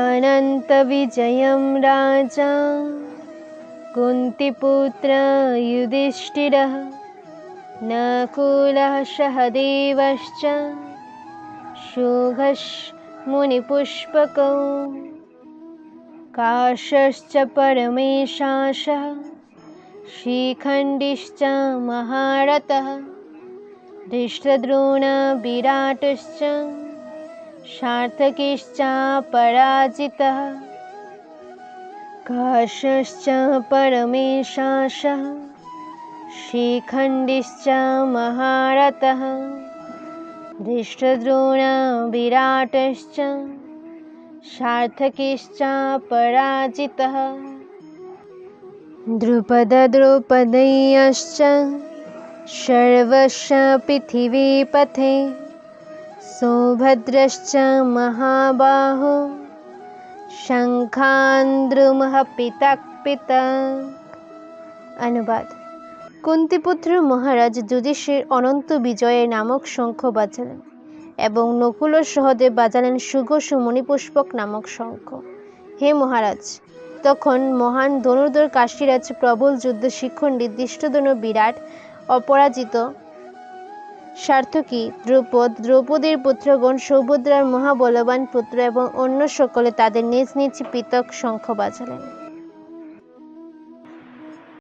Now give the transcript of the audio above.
अनन्तविजयं राजा कुन्तिपुत्र युधिष्ठिरः नकुलः सहदेवश्च शुघमुनिपुष्पकौ काशश्च परमेशाशः शिखण्डिश्च महारथः धृष्टद्रोणविराटश्च सार्थकिश्च पराजितः काशश्च परमेशाशः शिखण्डिश्च महारथः धृष्टद्रोणविराटश्च सार्थकिश्च पराजितः द्रुपदद्रौपदयश्च सर्वस्य पृथिवीपथे सौभद्रश्च महाबाहो শঙ্খান্দ্রুমহ পিতাক পিতাক অনুবাদ কুন্তিপুত্র মহারাজ যুধিষ্ঠির অনন্ত বিজয়ের নামক শঙ্খ বাজালেন এবং নকুল ও সহদেব বাজালেন সুঘোষ মণিপুষ্পক নামক শঙ্খ হে মহারাজ তখন মহান ধনুর্ধর কাশীরাজ প্রবল যুদ্ধ শিক্ষণ নির্দিষ্ট ধনু বিরাট অপরাজিত সার্থকী, দ্রৌপদ, দ্রৌপদীর পুত্রগণ সৌভদ্রার মহাবলবান পুত্র এবং অন্য সকলে তাদের নিজ নিজ পৃথক শঙ্খ বাজালেন।